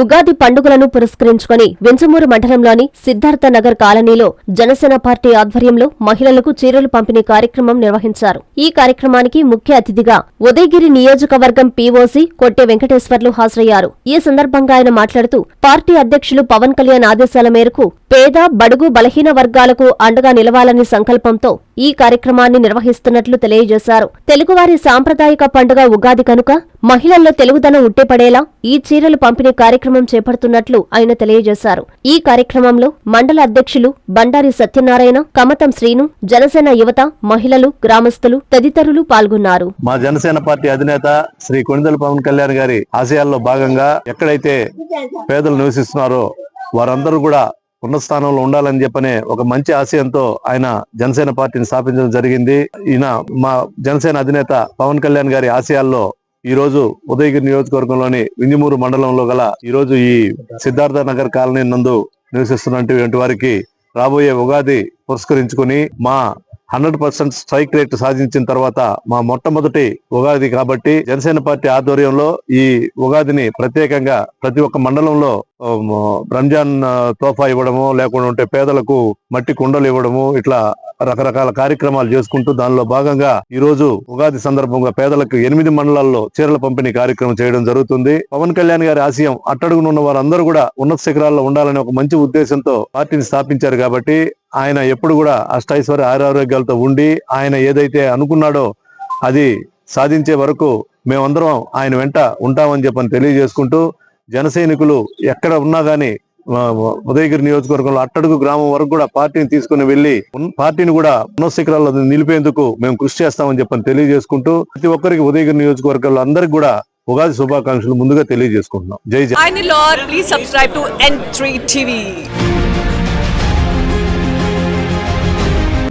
ఉగాది పండుగలను పురస్కరించుకొని వెంచమూరు మండలంలోని సిద్ధార్థ నగర్ కాలనీలో జనసేన పార్టీ ఆధ్వర్యంలో మహిళలకు చీరలు పంపిణీ కార్యక్రమం నిర్వహించారు. ఈ కార్యక్రమానికి ముఖ్య అతిథిగా ఉదయగిరి నియోజకవర్గం పీఓసీ కొట్టె వెంకటేశ్వర్లు హాజరయ్యారు. ఈ సందర్భంగా ఆయన మాట్లాడుతూ పార్టీ అధ్యక్షులు పవన్ కళ్యాణ్ ఆదేశాల మేరకు పేద బడుగు బలహీన వర్గాలకు అండగా నిలవాలని సంకల్పంతో ఈ కార్యక్రమాన్ని నిర్వహిస్తున్నట్లు తెలియజేశారు. తెలుగువారి సాంప్రదాయిక పండుగ ఉగాది కనుక మహిళల్లో తెలుగుదనం ఉట్టిపడేలా ఈ చీరలు పంపిణీ కార్యక్రమం చేపడుతున్నట్లు ఆయన తెలియజేశారు. ఈ కార్యక్రమంలో మండల అధ్యక్షులు బండారి సత్యనారాయణ కమతం శ్రీను జనసేన యువత మహిళలు గ్రామస్తులు తదితరులు పాల్గొన్నారు. మా జనసేన పార్టీ అధినేత శ్రీ కొణిదెల పవన్ కళ్యాణ్ గారి ఆశయాల్లో భాగంగా ఎక్కడైతే పేదలు నివసిస్తున్నారో వారందరూ కూడా ఉన్నత స్థానంలో ఉండాలని చెప్పనే ఒక మంచి ఆశయంతో ఆయన జనసేన పార్టీని స్థాపించడం జరిగింది. ఈయన మా జనసేన అధినేత పవన్ కళ్యాణ్ గారి ఆశయాల్లో ఈ రోజు ఉదయగిరి నియోజకవర్గంలోని వింజమూరు మండలంలో గల ఈ రోజు ఈ సిద్ధార్థ నగర్ కాలనీ నందు నివసిస్తున్నటువంటి వారికి రాబోయే ఉగాది పురస్కరించుకుని మా హండ్రెడ్ పర్సెంట్ స్ట్రైక్ రేట్ సాధించిన తర్వాత మా మొట్టమొదటి ఉగాది కాబట్టి జనసేన పార్టీ ఆధ్వర్యంలో ఈ ఉగాదిని ప్రత్యేకంగా ప్రతి ఒక్క మండలంలో రంజాన్ తోఫా ఇవ్వడము లేకుండా ఉంటే పేదలకు మట్టి కుండలు ఇవ్వడము ఇట్లా రకరకాల కార్యక్రమాలు చేసుకుంటూ దానిలో భాగంగా ఈ రోజు ఉగాది సందర్భంగా పేదలకు ఎనిమిది మండలాల్లో చీరల పంపిణీ కార్యక్రమం చేయడం జరుగుతుంది. పవన్ కళ్యాణ్ గారి ఆశయం అట్టడుగునున్న వారందరూ కూడా ఉన్నత శిఖరాల్లో ఉండాలనే ఒక మంచి ఉద్దేశంతో పార్టీని స్థాపించారు కాబట్టి ఆయన ఎప్పుడు కూడా అష్టైశ్వర్య ఆరోగ్యాలతో ఉండి ఆయన ఏదైతే అనుకున్నాడో అది సాధించే వరకు మేమందరం ఆయన వెంట ఉంటామని చెప్పని తెలియజేసుకుంటూ జనసైనికులు ఎక్కడ ఉన్నా కానీ ఉదయగిరి నియోజకవర్గంలో అట్టడుగు గ్రామం వరకు కూడా పార్టీని తీసుకుని వెళ్ళి పార్టీని కూడా ఉన్నశిఖరాల్లో నిలిపేందుకు మేము కృషి చేస్తామని చెప్పని తెలియజేసుకుంటూ ప్రతి ఒక్కరికి ఉదయగిరి నియోజకవర్గంలో అందరికి కూడా ఉగాది శుభాకాంక్షలు ముందుగా తెలియజేసుకుంటున్నాం. జై జై